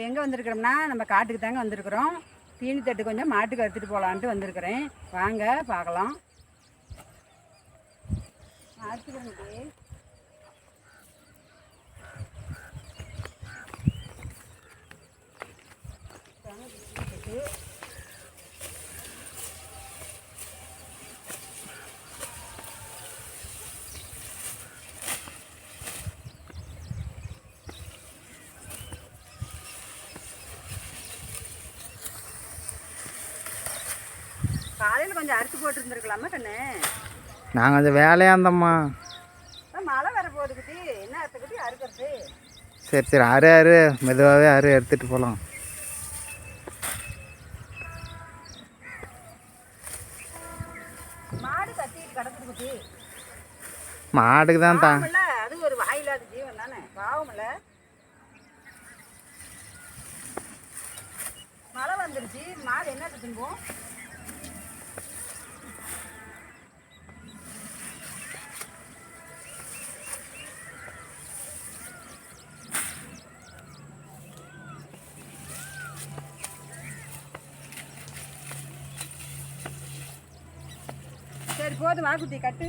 இப்போ எங்கே வந்திருக்கிறோம்னா நம்ம காட்டுக்கு தாங்க வந்திருக்கிறோம். தீனி தட்டு கொஞ்சம் மாட்டுக்கு எடுத்துகிட்டு போகலான்ட்டு வந்திருக்கிறேன். வாங்க பார்க்கலாம். மாட்டுக்கு காலையில் கொஞ்சம் அறுத்து போட்டு இருந்திருக்கலாமா கண்ணு? நாங்கள் கொஞ்சம் வேலையாக இருந்தோம்மா. மழை வர போகுது குட்டி. என்ன அறுத்து குட்டி? அறுக்கிறது. சரி சரி அரு அரு மெதுவாகவே அரு எடுத்துகிட்டு போகலாம் மாடு கத்திட்டு கிடக்குது குட்டி. மாட்டுக்கு தான் தா பாவம்ல அது ஒரு வாயில்லாத ஜீவன் தானே. பாவம்ல. மழை வந்துருச்சு. மாடு என்ன தின்போம்? போதும் வாக்குத்தி கட்டு.